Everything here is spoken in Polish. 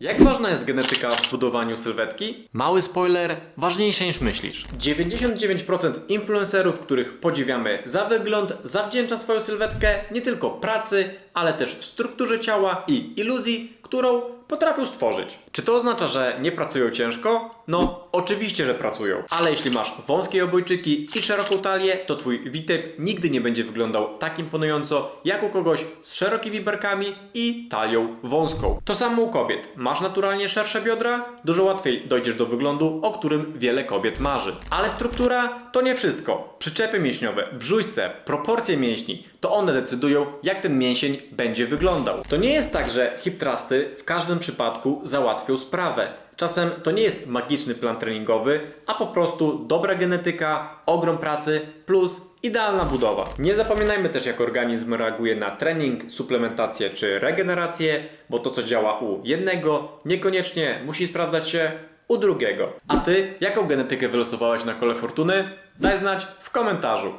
Jak ważna jest genetyka w budowaniu sylwetki? Mały spoiler, ważniejsze niż myślisz. 99% influencerów, których podziwiamy za wygląd, zawdzięcza swoją sylwetkę nie tylko pracy, ale też strukturze ciała i iluzji, którą potrafią stworzyć. Czy to oznacza, że nie pracują ciężko? No, oczywiście, że pracują. Ale jeśli masz wąskie obojczyki i szeroką talię, to twój witek nigdy nie będzie wyglądał tak imponująco jak u kogoś z szerokimi barkami i talią wąską. To samo u kobiet. Masz naturalnie szersze biodra? Dużo łatwiej dojdziesz do wyglądu, o którym wiele kobiet marzy. Ale struktura to nie wszystko. Przyczepy mięśniowe, brzuźce, proporcje mięśni, to one decydują, jak ten mięsień będzie wyglądał. To nie jest tak, że hip trusty w każdym przypadku załatwią sprawę. Czasem to nie jest magiczny plan treningowy, a po prostu dobra genetyka, ogrom pracy plus idealna budowa. Nie zapominajmy też, jak organizm reaguje na trening, suplementację czy regenerację, bo to, co działa u jednego, niekoniecznie musi sprawdzać się u drugiego. A ty, jaką genetykę wylosowałeś na kole fortuny? Daj znać w komentarzu.